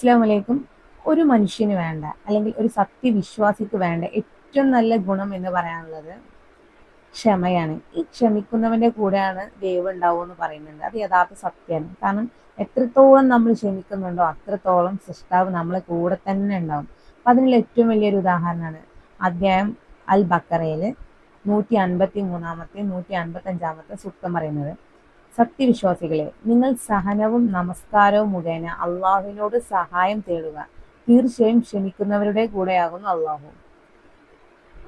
അസ്സാം വലൈക്കും ഒരു മനുഷ്യന് വേണ്ട അല്ലെങ്കിൽ ഒരു സത്യവിശ്വാസിക്ക് വേണ്ട ഏറ്റവും നല്ല ഗുണം എന്ന് പറയാനുള്ളത് ക്ഷമയാണ്. ഈ ക്ഷമിക്കുന്നവന്റെ കൂടെയാണ് ദൈവം ഉണ്ടാവും എന്ന് പറയുന്നുണ്ട്. അത് യഥാർത്ഥ സത്യമാണ്. കാരണം എത്രത്തോളം നമ്മൾ ക്ഷമിക്കുന്നുണ്ടോ അത്രത്തോളം സൃഷ്ടാവ് നമ്മളെ കൂടെ തന്നെ ഉണ്ടാവും. അപ്പൊ അതിനുള്ള ഏറ്റവും വലിയൊരു ഉദാഹരണമാണ് അധ്യായം അൽ ബക്കറയിൽ നൂറ്റി അൻപത്തി മൂന്നാമത്തെ നൂറ്റി അൻപത്തി അഞ്ചാമത്തെ സൂക്തം പറയുന്നത്. സത്യവിശ്വാസികളെ നിങ്ങൾ സഹനവും നമസ്കാരവും മുഖേന അള്ളാഹുവിനോട് സഹായം തേടുക. തീർച്ചയായും ക്ഷമിക്കുന്നവരുടെ കൂടെയാകുന്നു അള്ളാഹു.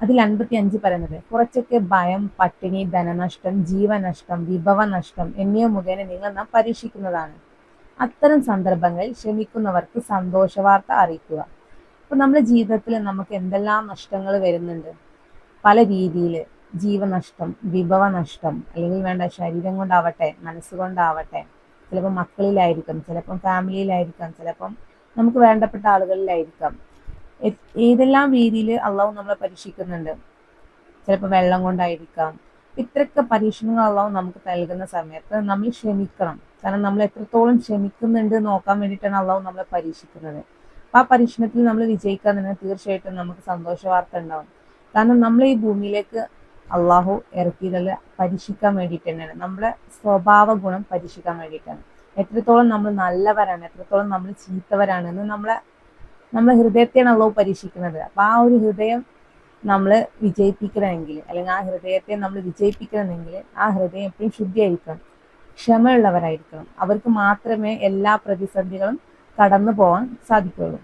അതിൽ അൻപത്തി അഞ്ച് പറയുന്നത് കുറച്ചൊക്കെ ഭയം പട്ടിണി ധനനഷ്ടം ജീവനഷ്ടം വിഭവനഷ്ടം എന്നിവ മുഖേന നിങ്ങൾ നാം പരീക്ഷിക്കുന്നതാണ്. അത്തരം സന്ദർഭങ്ങളിൽ ക്ഷമിക്കുന്നവർക്ക് സന്തോഷവാർത്ത അറിയിക്കുക. അപ്പൊ നമ്മുടെ ജീവിതത്തിൽ നമുക്ക് എന്തെല്ലാം നഷ്ടങ്ങൾ വരുന്നുണ്ട്? പല രീതിയിൽ ജീവനഷ്ടം വിഭവനഷ്ടം അല്ലെങ്കിൽ വേണ്ട ശരീരം കൊണ്ടാവട്ടെ മനസ്സുകൊണ്ടാവട്ടെ ചിലപ്പോൾ മക്കളിലായിരിക്കാം ചിലപ്പം ഫാമിലിയിലായിരിക്കാം ചിലപ്പം നമുക്ക് വേണ്ടപ്പെട്ട ആളുകളിലായിരിക്കാം. ഏതെല്ലാം രീതിയിൽ അള്ളാഹു നമ്മളെ പരീക്ഷിക്കുന്നുണ്ട്? ചിലപ്പോൾ വെള്ളം കൊണ്ടായിരിക്കാം. ഇത്രയൊക്കെ പരീക്ഷണങ്ങൾ അള്ളാഹു നമുക്ക് നൽകുന്ന സമയത്ത് നമ്മൾ ക്ഷമിക്കണം. കാരണം നമ്മൾ എത്രത്തോളം ക്ഷമിക്കുന്നുണ്ട് നോക്കാൻ വേണ്ടിയിട്ടാണ് അള്ളാഹു നമ്മളെ പരീക്ഷിക്കുന്നത്. അപ്പം ആ പരീക്ഷണത്തിൽ നമ്മൾ വിജയിക്കാൻ തന്നെ തീർച്ചയായിട്ടും നമുക്ക് സന്തോഷ വാർത്ത ഉണ്ടാവും. കാരണം നമ്മൾ ഈ ഭൂമിയിലേക്ക് അള്ളാഹു ഇറക്കിയതല്ല പരീക്ഷിക്കാൻ വേണ്ടിയിട്ട് തന്നെയാണ് നമ്മളെ സ്വഭാവ ഗുണം പരീക്ഷിക്കാൻ വേണ്ടിയിട്ടാണ്. എത്രത്തോളം നമ്മൾ നല്ലവരാണ് എത്രത്തോളം നമ്മൾ ചീത്തവരാണ് എന്ന് നമ്മളെ നമ്മളെ ഹൃദയത്തെയാണ് അള്ളാഹു പരീക്ഷിക്കുന്നത്. അപ്പൊ ആ ഒരു ഹൃദയം നമ്മൾ വിജയിപ്പിക്കണമെങ്കിൽ അല്ലെങ്കിൽ ആ ഹൃദയത്തെ നമ്മൾ വിജയിപ്പിക്കണമെങ്കിൽ ആ ഹൃദയം എപ്പോഴും ശുദ്ധിയായിരിക്കണം ക്ഷമയുള്ളവരായിരിക്കണം. അവർക്ക് മാത്രമേ എല്ലാ പ്രതിസന്ധികളും കടന്നു പോകാൻ സാധിക്കുള്ളൂ